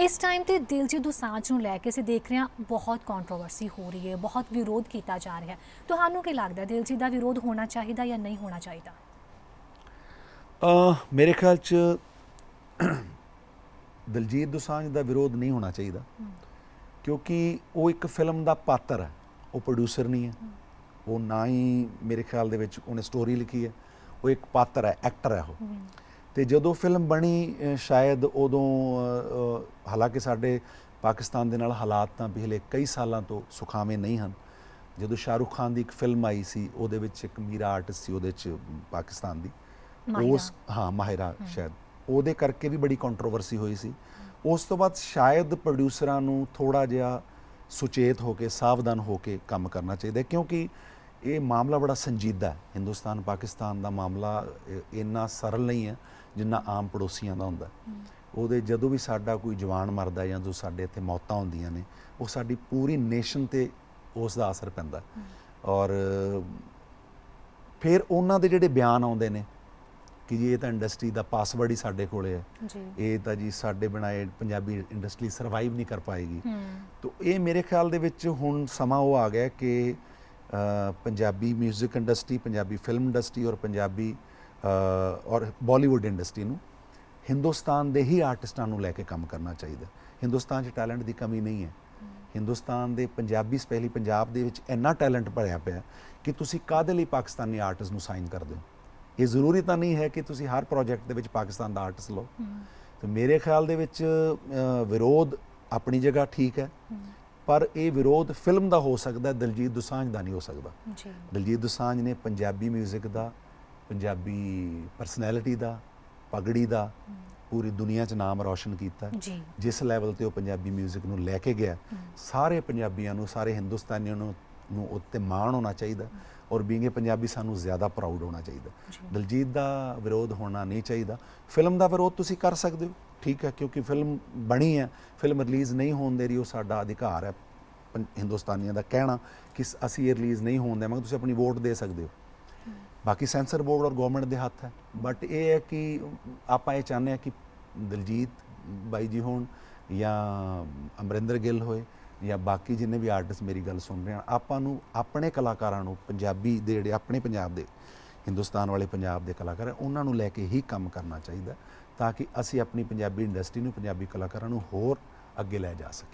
ਇਸ ਟਾਈਮ ਤੇ ਦਿਲਜੀਤ ਦੋਸਾਂਝ ਨੂੰ ਲੈ ਕੇ ਅਸੀਂ ਦੇਖ ਰਹੇ ਹਾਂ ਬਹੁਤ ਕੰਟਰੋਵਰਸੀ ਹੋ ਰਹੀ ਹੈ ਬਹੁਤ ਵਿਰੋਧ ਕੀਤਾ ਜਾ ਰਿਹਾ ਹੈ। ਤੁਹਾਨੂੰ ਕੀ ਲੱਗਦਾ ਦਿਲਜੀਤ ਦਾ ਵਿਰੋਧ ਹੋਣਾ ਚਾਹੀਦਾ ਜਾਂ ਨਹੀਂ ਹੋਣਾ ਚਾਹੀਦਾ? ਅ ਮੇਰੇ ਖਿਆਲ ਚ ਦਲਜੀਤ ਦੋਸਾਂਝ ਦਾ ਵਿਰੋਧ ਨਹੀਂ ਹੋਣਾ ਚਾਹੀਦਾ ਕਿਉਂਕਿ ਉਹ ਇੱਕ ਫਿਲਮ ਦਾ ਪਾਤਰ ਹੈ ਉਹ ਪ੍ਰੋਡਿਊਸਰ ਨਹੀਂ ਹੈ। ਉਹ ਨਾ ਹੀ ਮੇਰੇ ਖਿਆਲ ਦੇ ਵਿੱਚ ਉਹਨੇ ਸਟੋਰੀ ਲਿਖੀ ਹੈ ਉਹ ਇੱਕ ਪਾਤਰ ਹੈ ਐਕਟਰ ਹੈ ਉਹ। ਤੇ ਜਦੋਂ ਫਿਲਮ ਬਣੀ ਸ਼ਾਇਦ ਉਦੋਂ ਹਾਲਾਂਕਿ ਸਾਡੇ ਪਾਕਿਸਤਾਨ ਦੇ ਨਾਲ ਹਾਲਾਤ ਤਾਂ ਪਿਛਲੇ ਕਈ ਸਾਲਾਂ ਤੋਂ ਸੁਖਾਵੇਂ ਨਹੀਂ ਹਨ। ਜਦੋਂ ਸ਼ਾਹਰੁਖ ਖਾਨ ਦੀ ਇੱਕ ਫਿਲਮ ਆਈ ਸੀ ਉਹਦੇ ਵਿੱਚ ਇੱਕ ਮੀਰਾ ਆਰਟਿਸਟ ਸੀ ਉਹਦੇ ਵਿੱਚ ਪਾਕਿਸਤਾਨ ਦੀ। ਉਸ ਹਾਂ ਮਾਹਿਰਾ ਸ਼ਾਇਦ। ਉਹਦੇ ਕਰਕੇ ਵੀ ਬੜੀ ਕੰਟਰੋਵਰਸੀ ਹੋਈ ਸੀ। ਉਸ ਤੋਂ ਬਾਅਦ ਸ਼ਾਇਦ ਪ੍ਰੋਡਿਊਸਰਾਂ ਨੂੰ ਥੋੜਾ ਜਿਹਾ ਸੁਚੇਤ ਹੋ ਕੇ ਸਾਵਧਾਨ ਹੋ ਕੇ ਕੰਮ ਕਰਨਾ ਚਾਹੀਦਾ ਕਿਉਂਕਿ ਇਹ ਮਾਮਲਾ ਬੜਾ ਸੰਜੀਦਾ ਹੈ। ਹਿੰਦੁਸਤਾਨ ਪਾਕਿਸਤਾਨ ਦਾ ਮਾਮਲਾ ਇੰਨਾ ਸਰਲ ਨਹੀਂ ਹੈ ਜਿੰਨਾ ਆਮ ਪੜੋਸੀਆਂ ਦਾ ਹੁੰਦਾ। ਉਹਦੇ ਜਦੋਂ ਵੀ ਸਾਡਾ ਕੋਈ ਜਵਾਨ ਮਰਦਾ ਜਾਂ ਜੋ ਸਾਡੇ ਇੱਥੇ ਮੌਤਾਂ ਹੁੰਦੀਆਂ ਨੇ ਉਹ ਸਾਡੀ ਪੂਰੀ ਨੇਸ਼ਨ ਤੇ ਉਸ ਦਾ ਅਸਰ ਪੈਂਦਾ। ਔਰ ਫਿਰ ਉਹਨਾਂ ਦੇ ਜਿਹੜੇ ਬਿਆਨ ਆਉਂਦੇ ਨੇ ਕਿ ਜੀ ਇਹ ਤਾਂ ਇੰਡਸਟਰੀ ਦਾ ਪਾਸਵਰਡ ਹੀ ਸਾਡੇ ਕੋਲੇ ਹੈ। ਇਹ ਤਾਂ ਜੀ ਸਾਡੇ ਬਣਾਏ ਪੰਜਾਬੀ ਇੰਡਸਟਰੀ ਸਰਵਾਈਵ ਨਹੀਂ ਕਰ ਪਾਏਗੀ। ਤੋ ਇਹ ਮੇਰੇ ਖਿਆਲ ਦੇ ਵਿੱਚ ਹੁਣ ਸਮਾਂ ਉਹ ਆ ਗਿਆ ਕਿ Punjabi 뮤직 industry Punjabi film industry ਔਰ ਪੰਜਾਬੀ ਔਰ ਬਾਲੀਵੁੱਡ ਇੰਡਸਟਰੀ ਨੂੰ ਹਿੰਦੁਸਤਾਨ ਦੇ ਹੀ ਆਰਟਿਸਟਾਂ ਨੂੰ ਲੈ ਕੇ ਕੰਮ ਕਰਨਾ ਚਾਹੀਦਾ। ਹਿੰਦੁਸਤਾਨ 'ਚ ਟੈਲੈਂਟ ਦੀ ਕਮੀ ਨਹੀਂ ਹੈ। ਹਿੰਦੁਸਤਾਨ ਦੇ ਪੰਜਾਬੀ ਸਪੈਸ਼ਲੀ ਪੰਜਾਬ ਦੇ ਵਿੱਚ ਇੰਨਾ ਟੈਲੈਂਟ ਭਰਿਆ ਪਿਆ ਕਿ ਤੁਸੀਂ ਕਾਹਦੇ ਲਈ ਪਾਕਿਸਤਾਨੀ ਆਰਟਿਸਟ ਨੂੰ ਸਾਈਨ ਕਰਦੇ ਹੋ? ਇਹ ਜ਼ਰੂਰੀ ਤਾਂ ਨਹੀਂ ਹੈ ਕਿ ਤੁਸੀਂ ਹਰ ਪ੍ਰੋਜੈਕਟ ਦੇ ਵਿੱਚ ਪਾਕਿਸਤਾਨ ਦਾ ਆਰਟਿਸਟ ਲਓ। ਤੇ ਮੇਰੇ ਖਿਆਲ ਦੇ ਵਿੱਚ ਵਿਰੋਧ ਆਪਣੀ ਜਗ੍ਹਾ ਠੀਕ ਹੈ। ਪਰ ਇਹ ਵਿਰੋਧ ਫਿਲਮ ਦਾ ਹੋ ਸਕਦਾ ਹੈ, ਦਲਜੀਤ ਦੋਸਾਂਝ ਦਾ ਨਹੀਂ ਹੋ ਸਕਦਾ ਜੀ ਦਲਜੀਤ ਦੋਸਾਂਝ ਨੇ ਪੰਜਾਬੀ 뮤직 ਦਾ ਪੰਜਾਬੀ ਪਰਸਨੈਲਿਟੀ ਦਾ ਪਗੜੀ ਦਾ ਪੂਰੀ ਦੁਨੀਆ 'ਚ ਨਾਮ ਰੌਸ਼ਨ ਕੀਤਾ ਜੀ ਜਿਸ ਲੈਵਲ ਤੇ ਉਹ ਪੰਜਾਬੀ 뮤직 ਨੂੰ ਲੈ ਕੇ ਗਿਆ ਸਾਰੇ ਪੰਜਾਬੀਆਂ ਨੂੰ ਸਾਰੇ ਹਿੰਦੁਸਤਾਨੀਆਂ ਨੂੰ ਨੂੰ ਉੱਤੇ ਮਾਣ ਹੋਣਾ ਚਾਹੀਦਾ ਔਰ ਬੀਇੰਗ ਇਹ ਪੰਜਾਬੀ ਸਾਨੂੰ ਜ਼ਿਆਦਾ ਪ੍ਰਾਊਡ ਹੋਣਾ ਚਾਹੀਦਾ। ਦਲਜੀਤ ਦਾ ਵਿਰੋਧ ਹੋਣਾ ਨਹੀਂ ਚਾਹੀਦਾ। ਫਿਲਮ ਦਾ ਵਿਰੋਧ ਤੁਸੀਂ ਕਰ ਸਕਦੇ ਹੋ ਠੀਕ ਹੈ ਕਿਉਂਕਿ ਫਿਲਮ ਬਣੀ ਹੈ ਫਿਲਮ ਰਿਲੀਜ਼ ਨਹੀਂ ਹੋਣ ਦੇ ਰਹੀ ਉਹ ਸਾਡਾ ਅਧਿਕਾਰ ਹੈ ਹਿੰਦੁਸਤਾਨੀਆਂ ਦਾ ਕਹਿਣਾ ਕਿ ਅਸੀਂ ਇਹ ਰਿਲੀਜ਼ ਨਹੀਂ ਹੋਣ ਦੇਵਾਂਗੇ ਤੁਸੀਂ ਆਪਣੀ ਵੋਟ ਦੇ ਸਕਦੇ ਹੋ। ਬਾਕੀ ਸੈਂਸਰ ਬੋਰਡ ਔਰ ਗਵਰਨਮੈਂਟ ਦੇ ਹੱਥ ਹੈ ਬਟ ਇਹ ਹੈ ਕਿ ਆਪਾਂ ਇਹ ਚਾਹੁੰਦੇ ਹਾਂ ਕਿ ਦਿਲਜੀਤ ਬਾਈ ਜੀ ਹੋਣ ਜਾਂ ਅਮਰਿੰਦਰ ਗਿੱਲ ਹੋਏ ਜਾਂ ਬਾਕੀ ਜਿੰਨੇ ਵੀ ਆਰਟਿਸਟ ਮੇਰੀ ਗੱਲ ਸੁਣ ਰਹੇ ਹਨ, ਆਪਾਂ ਨੂੰ ਆਪਣੇ ਕਲਾਕਾਰਾਂ ਨੂੰ ਪੰਜਾਬੀ ਦੇ ਜਿਹੜੇ ਆਪਣੇ ਪੰਜਾਬ ਦੇ, ਹਿੰਦੁਸਤਾਨ ਵਾਲੇ ਪੰਜਾਬ ਦੇ ਕਲਾਕਾਰ ਉਹਨਾਂ ਨੂੰ ਲੈ ਕੇ ਹੀ ਕੰਮ ਕਰਨਾ ਚਾਹੀਦਾ ਤਾਂ ਕਿ ਅਸੀਂ ਆਪਣੀ ਪੰਜਾਬੀ ਇੰਡਸਟਰੀ ਨੂੰ, ਪੰਜਾਬੀ ਕਲਾਕਾਰਾਂ ਨੂੰ ਹੋਰ ਅੱਗੇ ਲੈ ਜਾ ਸਕੀਏ।